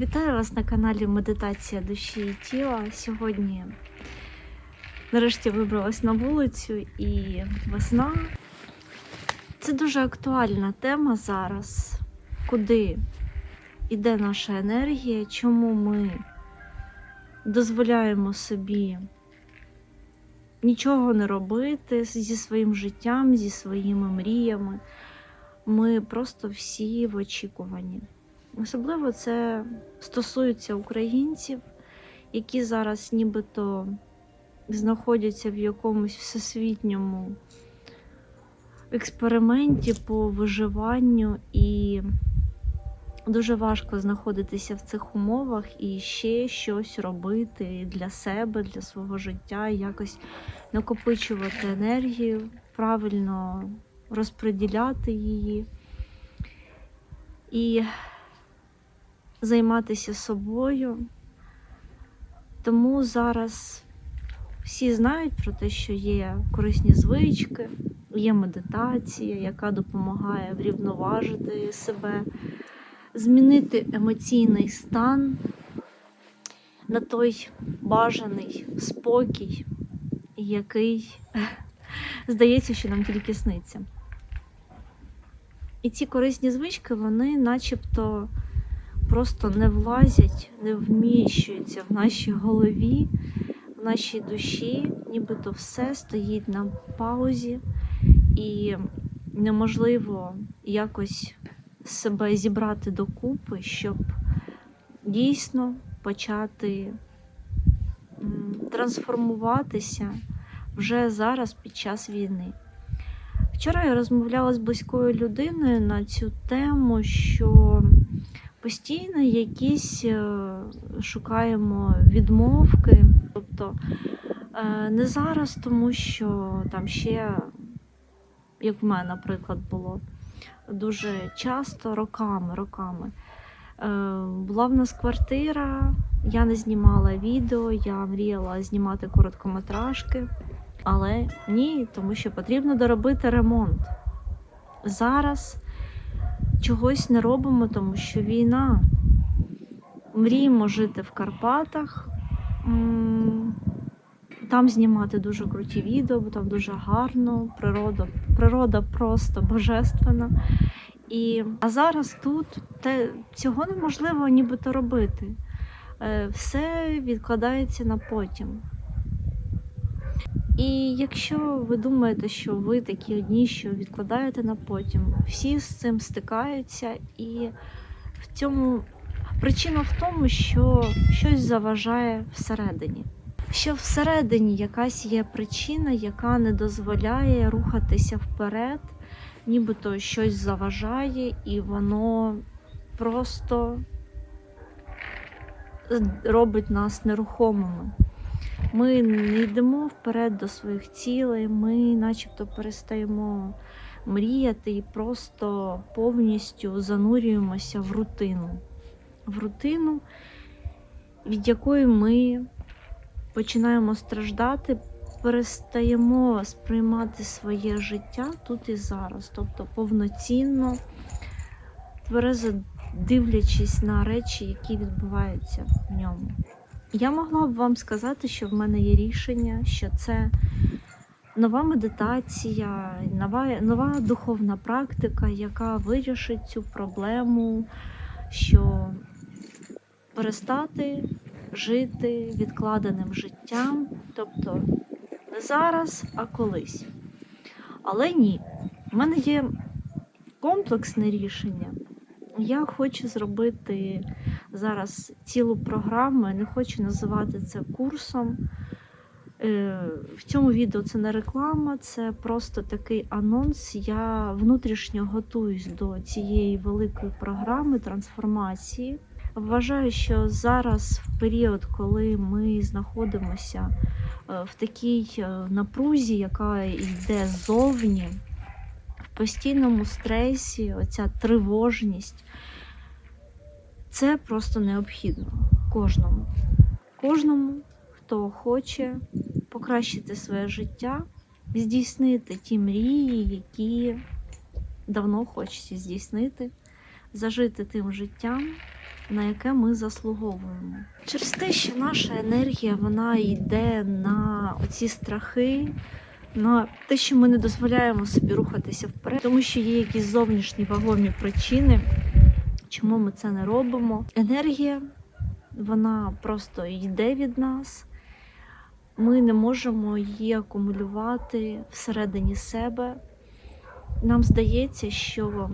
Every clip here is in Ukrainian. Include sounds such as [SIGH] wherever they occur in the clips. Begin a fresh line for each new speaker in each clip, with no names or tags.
Вітаю вас на каналі Медитація душі і тіла. Сьогодні нарешті вибралась на вулицю і весна. Це дуже актуальна тема зараз. Куди йде наша енергія, чому ми дозволяємо собі нічого не робити зі своїм життям, зі своїми мріями. Ми просто всі в очікуванні. Особливо це стосується українців, які зараз нібито знаходяться в якомусь всесвітньому експерименті по виживанню, і дуже важко знаходитися в цих умовах і ще щось робити для себе, для свого життя, якось накопичувати енергію, правильно розподіляти її. І займатися собою. Тому зараз всі знають про те, що є корисні звички, є медитація, яка допомагає врівноважити себе, змінити емоційний стан на той бажаний спокій, який [LAUGHS] здається, що нам тільки сниться. І ці корисні звички, вони начебто просто не влазять, не вміщуються в нашій голові, в нашій душі, нібито все стоїть на паузі, і неможливо якось себе зібрати докупи, щоб дійсно почати трансформуватися вже зараз під час війни. Вчора я розмовляла з близькою людиною на цю тему, що постійно якісь е, шукаємо відмовки. Тобто е, не зараз, тому що там ще, як в мене, наприклад, було дуже часто, роками, роками. Е, була в нас квартира, я не знімала відео, я мріяла знімати короткометражки, але ні, тому що потрібно доробити ремонт. Зараз чогось не робимо, тому що війна. Мріємо жити в Карпатах, там знімати дуже круті відео, бо там дуже гарно, природа природа просто божественна. І, А зараз тут те, цього неможливо нібито робити. Е, все відкладається на потім. І якщо ви думаєте, що ви такі одні, що відкладаєте на потім, всі з цим стикаються, і в цьому причина в тому, що щось заважає всередині. Що всередині якась є причина, яка не дозволяє рухатися вперед, нібито щось заважає, і воно просто робить нас нерухомими. Ми не йдемо вперед до своїх цілей, ми начебто перестаємо мріяти і просто повністю занурюємося в рутину. В рутину, від якої ми починаємо страждати, перестаємо сприймати своє життя тут і зараз, тобто повноцінно, тверезо дивлячись на речі, які відбуваються в ньому. Я могла б вам сказати, що в мене є рішення, що це нова медитація, нова, нова духовна практика, яка вирішить цю проблему, що перестати жити відкладеним життям, тобто не зараз, а колись. Але ні, в мене є комплексне рішення. Я хочу зробити зараз цілу програму, я не хочу називати це курсом. Е, в цьому відео це не реклама, це просто такий анонс. Я внутрішньо готуюсь до цієї великої програми трансформації. Вважаю, що зараз, в період, коли ми знаходимося е, в такій е, напрузі, яка йде ззовні, постійному стресі, оця тривожність, це просто необхідно кожному. Кожному, хто хоче покращити своє життя, здійснити ті мрії, які давно хочеться здійснити, зажити тим життям, на яке ми заслуговуємо. Через те, що наша енергія вона йде на оці страхи, на те, що ми не дозволяємо собі рухатися вперед, тому що є якісь зовнішні вагомі причини, чому ми це не робимо. Енергія вона просто йде від нас. Ми не можемо її акумулювати всередині себе. Нам здається, що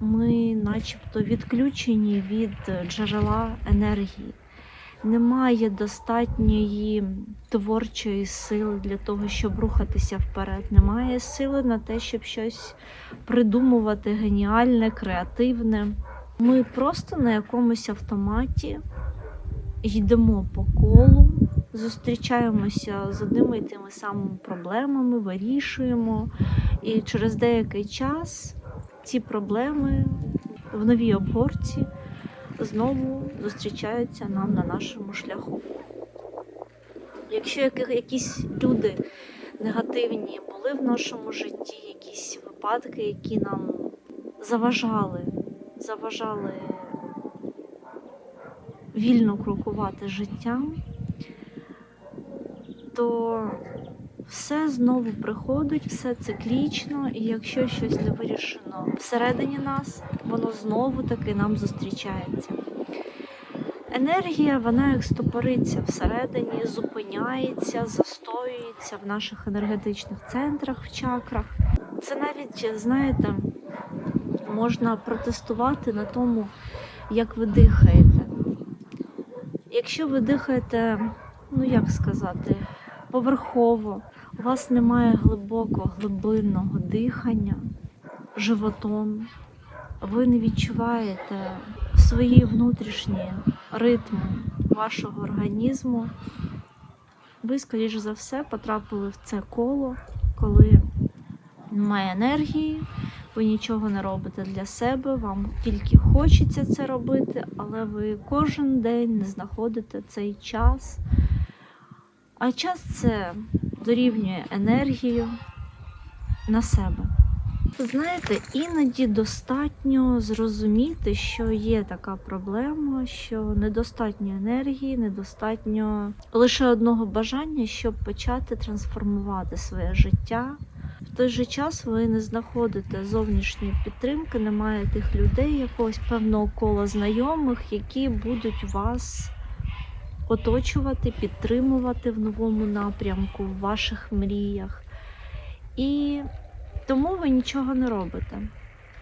ми начебто відключені від джерела енергії. Немає достатньої творчої сили для того, щоб рухатися вперед. Немає сили на те, щоб щось придумувати геніальне, креативне. Ми просто на якомусь автоматі йдемо по колу, зустрічаємося з одними і тими самими проблемами, вирішуємо. І через деякий час ці проблеми в новій обгорці знову зустрічаються нам на нашому шляху. Якщо якісь люди негативні були в нашому житті, якісь випадки, які нам заважали, заважали вільно крокувати життям, то все знову приходить, все циклічно, і якщо щось не вирішено всередині нас, воно знову таки нам зустрічається. Енергія, вона як стопориться всередині, зупиняється, застоюється в наших енергетичних центрах, в чакрах. Це навіть, знаєте, можна протестувати на тому, як ви дихаєте. Якщо ви дихаєте, ну як сказати, поверхово, у вас немає глибокого глибинного дихання животом, ви не відчуваєте свої внутрішні ритми вашого організму, ви, скоріш за все, потрапили в це коло, коли немає енергії, ви нічого не робите для себе, вам тільки хочеться це робити, але ви кожен день не знаходите цей час. А час це дорівнює енергію на себе. Знаєте, іноді достатньо зрозуміти, що є така проблема, що недостатньо енергії, недостатньо лише одного бажання, щоб почати трансформувати своє життя. В той же час ви не знаходите зовнішньої підтримки, немає тих людей, якогось певного кола знайомих, які будуть вас оточувати, підтримувати в новому напрямку, в ваших мріях. І тому ви нічого не робите.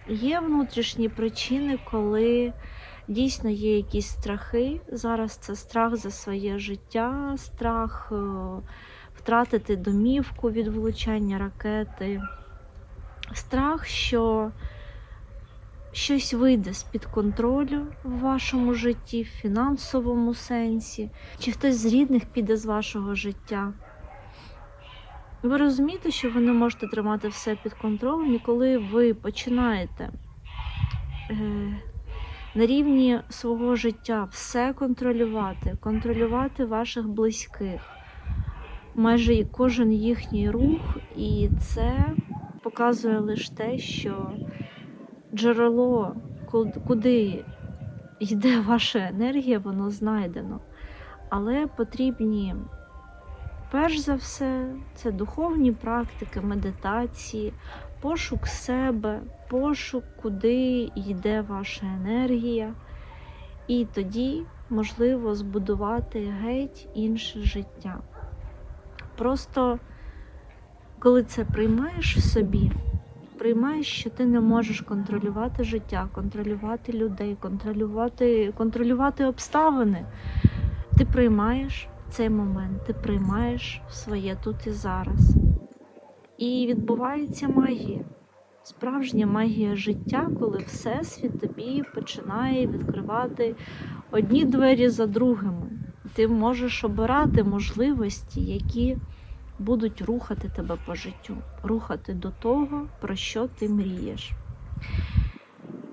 Є внутрішні причини, коли дійсно є якісь страхи. Зараз це страх за своє життя, страх е, втратити домівку від влучання ракети, страх, що щось вийде з-під контролю в вашому житті, в фінансовому сенсі, чи хтось з рідних піде з вашого життя. Ви розумієте, що ви не можете тримати все під контролем, і коли ви починаєте е, на рівні свого життя все контролювати, контролювати ваших близьких, майже кожен їхній рух, і це показує лише те, що джерело, куди йде ваша енергія, воно знайдено. Але потрібні Перш за все, це духовні практики, медитації, пошук себе, пошук, куди йде ваша енергія, і тоді можливо збудувати геть інше життя. Просто коли це приймаєш в собі, приймаєш, що ти не можеш контролювати життя, контролювати людей, контролювати, контролювати обставини, ти приймаєш цей момент ти приймаєш своє тут і зараз. І відбувається магія. Справжня магія життя, коли Всесвіт тобі починає відкривати одні двері за другими. Ти можеш обирати можливості, які будуть рухати тебе по життю, рухати до того, про що ти мрієш.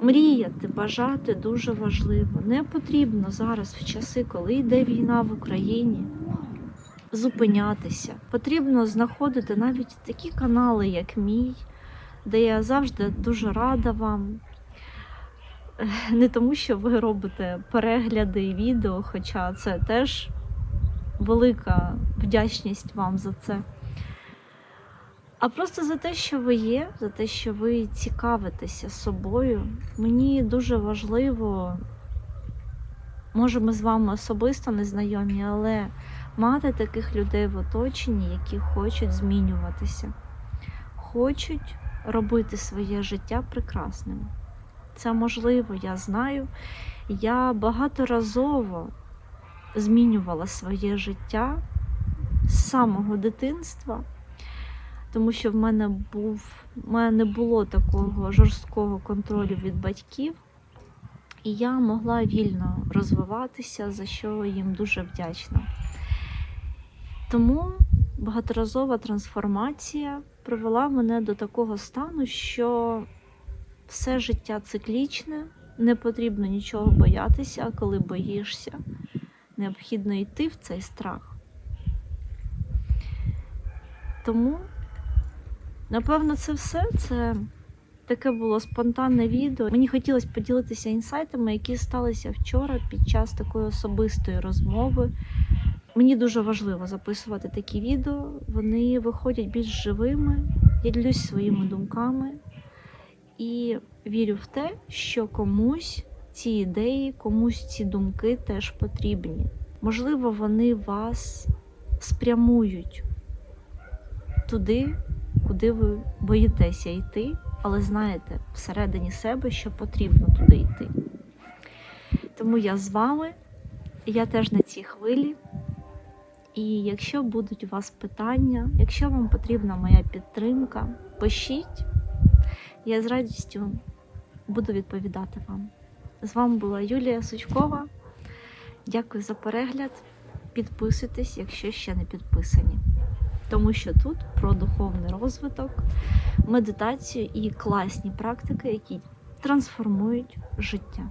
Мріяти, бажати дуже важливо. Не потрібно зараз, в часи, коли йде війна в Україні, зупинятися. Потрібно знаходити навіть такі канали, як мій, де я завжди дуже рада вам не тому, що ви робите перегляди і відео, хоча це теж велика вдячність вам за це. А просто за те, що ви є, за те, що ви цікавитеся собою. Мені дуже важливо, може, ми з вами особисто не знайомі, але мати таких людей в оточенні, які хочуть змінюватися, хочуть робити своє життя прекрасним. Це можливо, я знаю. Я багаторазово змінювала своє життя з самого дитинства, тому що в мене був в мене не було такого жорсткого контролю від батьків, і я могла вільно розвиватися, за що їм дуже вдячна. Тому багаторазова трансформація привела мене до такого стану, що все життя циклічне, не потрібно нічого боятися, коли боїшся, необхідно йти в цей страх. Тому, напевно, це все. Це таке було спонтанне відео. Мені хотілося поділитися інсайтами, які сталися вчора під час такої особистої розмови. Мені дуже важливо записувати такі відео. Вони виходять більш живими. Я ділюсь своїми думками і вірю в те, що комусь ці ідеї, комусь ці думки теж потрібні. Можливо, вони вас спрямують туди, куди ви боїтеся йти, але знаєте всередині себе, що потрібно туди йти. Тому я з вами, я теж на цій хвилі. І якщо будуть у вас питання, якщо вам потрібна моя підтримка, пишіть. Я з радістю буду відповідати вам. З вами була Юлія Сучкова. Дякую за перегляд. Підписуйтесь, якщо ще не підписані. Тому що тут про духовний розвиток, медитацію і класні практики, які трансформують життя.